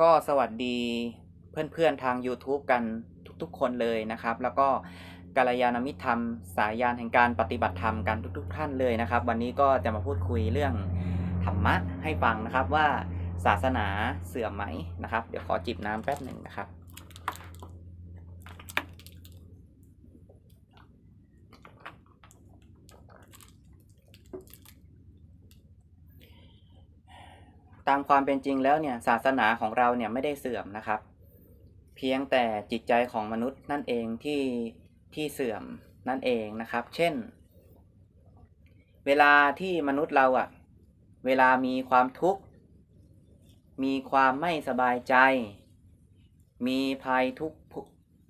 ก็สวัสดีเพื่อนๆทาง YouTube กันทุกๆ คนเลยนะครับ แล้วก็กาลยานมิตรธรรม สายยานแห่งการปฏิบัติธรรมกันทุก ๆ ท่านเลยนะครับ วันนี้ก็จะมาพูดคุยเรื่องธรรมะให้ฟังนะครับว่าศาสนาเสื่อมไหมนะครับ เดี๋ยวขอจิบน้ำแป๊บหนึ่งนะครับ ตามความเป็นจริงแล้วเนี่ยศาสนาของเราเนี่ยไม่ได้เสื่อมนะครับ เพียงแต่จิตใจของมนุษย์นั่นเองที่ที่เสื่อมนั่นเองนะครับ เช่น เวลาที่มนุษย์เราอะเวลามีความทุกข์ มีความไม่สบายใจ มีภัยทุก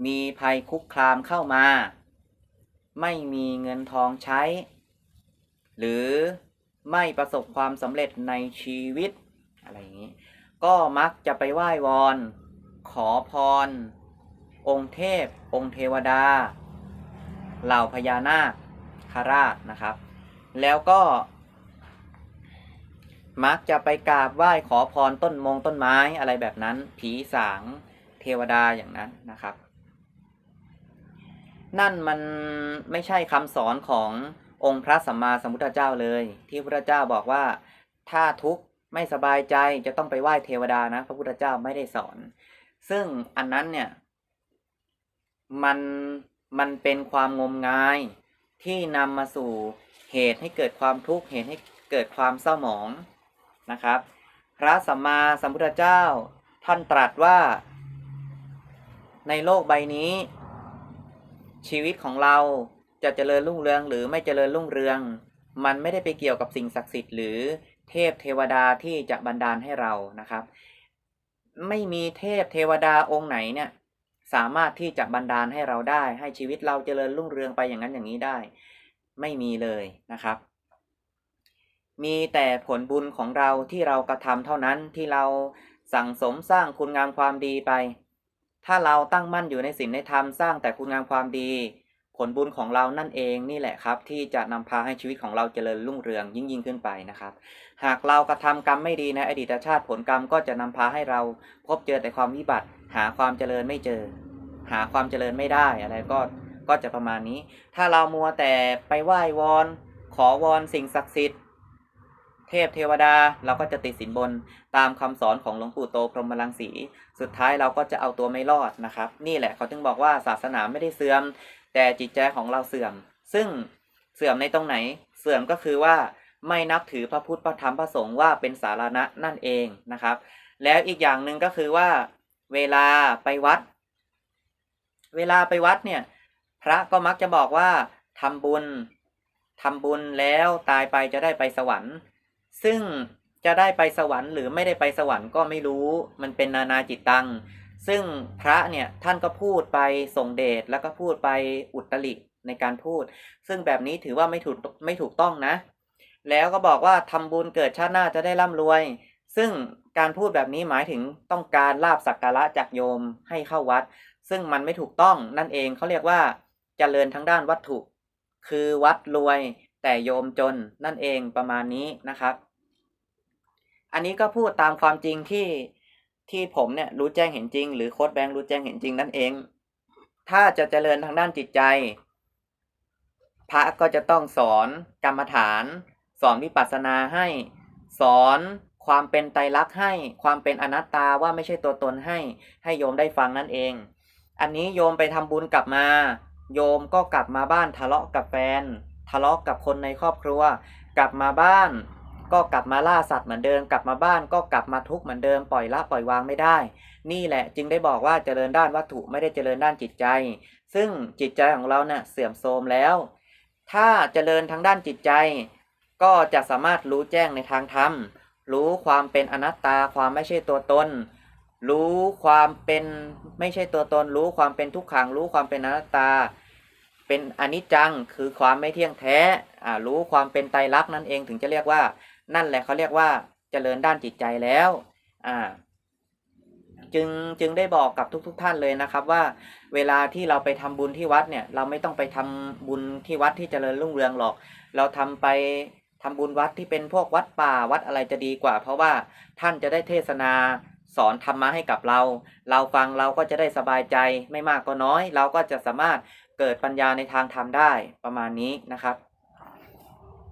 มีภัยคุกคามเข้ามา ไม่มีเงินทองใช้ หรือไม่ประสบความสำเร็จในชีวิต อะไรอย่างนี้ ก็มักจะไปไหว้วอน ขอพร องค์เทพ องค์เทวดา เหล่าพญานาคคราชนะครับ แล้วก็ มักจะไปกราบไหว้ขอพรต้นมงต้นไม้อะไรแบบนั้น ผีสางเทวดาอย่างนั้นนะครับ นั่นมันไม่ใช่คำสอนขององค์พระสัมมาสัมพุทธเจ้าเลย ที่พระเจ้าบอกว่าถ้าทุกข์ ไม่สบายใจจะต้องไปไหว้เทวดานะ พระพุทธเจ้าไม่ได้สอน ซึ่งอันนั้นเนี่ย มันมันเป็นความงมงายที่นำมาสู่เหตุให้เกิดความทุกข์เหตุให้เกิดความเศร้าหมองนะครับ พระสัมมาสัมพุทธเจ้าท่านตรัสว่า ในโลกใบนี้ ชีวิตของเราจะเจริญรุ่งเรืองหรือไม่เจริญรุ่งเรือง มันไม่ได้ไปเกี่ยวกับสิ่งศักดิ์สิทธิ์หรือ เทพเทวดาที่จะบันดาลให้เรานะครับ ไม่มีเทพเทวดาองค์ไหนเนี่ยสามารถที่จะบันดาลให้เราได้ ให้ชีวิตเราเจริญรุ่งเรืองไปอย่างนั้นอย่างนี้ได้ ไม่มีเลยนะครับ มีแต่ผลบุญของเราที่เรากระทำเท่านั้นที่เราสั่งสมสร้างคุณงามความดีไป ถ้าเราตั้งมั่นอยู่ในศีลในธรรมสร้างแต่คุณงามความดี ผลบุญของเรานั่นเองนี่แหละครับ ที่จะนำพาให้ชีวิตของเราเจริญรุ่งเรืองยิ่งยิ่งขึ้นไปนะครับ หากเรากระทำกรรมไม่ดีในอดีตชาติผลกรรมก็จะนำพาให้เราพบเจอแต่ความวิบัติ หาความเจริญไม่เจอ หาความเจริญไม่ได้อะไรก็ก็จะประมาณนี้ ถ้าเรามัวแต่ไปไหว้วอน ขอวอนสิ่งศักดิ์สิทธิ์เทพเทวดาเราก็จะติดสินบนตามคำสอนของหลวงปู่โตพรหมลังสี สุดท้ายเราก็จะเอาตัวไม่รอดนะครับ นี่แหละเขาถึงบอกว่าศาสนาไม่ได้เสื่อม แต่จิตใจของเราเสื่อม ซึ่งเสื่อมในตรงไหน เสื่อมก็คือว่าไม่นับถือพระพุทธพระธรรมพระสงฆ์ว่าเป็นสารณะนั่นเองนะครับ แล้วอีกอย่างหนึ่งก็คือว่าเวลาไปวัด เวลาไปวัดเนี่ย พระก็มักจะบอกว่าทำบุญทำบุญแล้วตายไปจะได้ไปสวรรค์ ซึ่งจะได้ไปสวรรค์หรือไม่ได้ไปสวรรค์ก็ไม่รู้ มันเป็นนานาจิตตัง ซึ่งพระเนี่ยท่านก็พูดไปส่งเดชแล้วก็พูดไปอุตริในการพูด ซึ่งแบบนี้ถือว่าไม่ถูกไม่ถูกต้องนะ แล้วก็บอกว่าทำบุญเกิดชาติหน้าจะได้ร่ำรวย ซึ่งการพูดแบบนี้หมายถึงต้องการลาบสักการะจากโยมให้เข้าวัด ซึ่งมันไม่ถูกต้องนั่นเองเขาเรียกว่าเจริญทั้งด้านวัตถุ คือวัดรวยแต่โยมจนนั่นเองประมาณนี้นะครับ อันนี้ก็พูดตามความจริงที่ ที่ผมเนี่ยรู้แจ้งเห็นจริง หรือโค้ดแบงค์รู้แจ้งเห็นจริงนั่นเอง ถ้าจะเจริญทางด้านจิตใจ พระก็จะต้องสอนกรรมฐาน สอนวิปัสสนาให้ สอนความเป็นไตรลักษณ์ให้ ความเป็นอนัตตาว่าไม่ใช่ตัวตนให้ ให้โยมได้ฟังนั่นเอง อันนี้โยมไปทำบุญกลับมา โยมก็กลับมาบ้านทะเลาะกับแฟน ทะเลาะกับคนในครอบครัว กลับมาบ้าน ก็กลับมาล่าสัตว์เหมือนเดิมกลับมาบ้านก็กลับมาทุกข์เหมือนเดิมปล่อยละปล่อยวางไม่ได้ นี่แหละจึงได้บอกว่าเจริญด้านวัตถุไม่ได้เจริญด้านจิตใจ ซึ่งจิตใจของเราเนี่ยเสื่อมโทรมแล้ว ถ้าเจริญทางด้านจิตใจ ก็จะสามารถรู้แจ้งในทางธรรม รู้ความเป็นอนัตตาความไม่ใช่ตัวตนรู้ความเป็นไม่ใช่ตัวตน รู้ความเป็นทุกขัง รู้ความเป็นอนัตตา เป็นอนิจจังคือความไม่เที่ยงแท้ รู้ความเป็นไตรลักษณ์นั่นเองถึงจะเรียกว่า นั่นแหละเขาเรียกว่าเจริญด้านจิตใจแล้วอ่าจึงจึงได้บอกกับทุกๆทท่านเลยนะครับว่าเวลาที่เราไปทำบุญที่วัดเนี่ย เราไม่ต้องไปทำบุญที่วัดที่เจริญรุ่งเรืองหรอก เราทำไปทำบุญวัดที่เป็นพวกวัดป่าวัดอะไรจะดีกว่า เพราะว่าท่านจะได้เทศนาสอนธรรมะให้กับเรา เราฟังเราก็จะได้สบายใจไม่มากก็น้อย เราก็จะสามารถเกิดปัญญาในทางธรรมได้ประมาณนี้นะครับ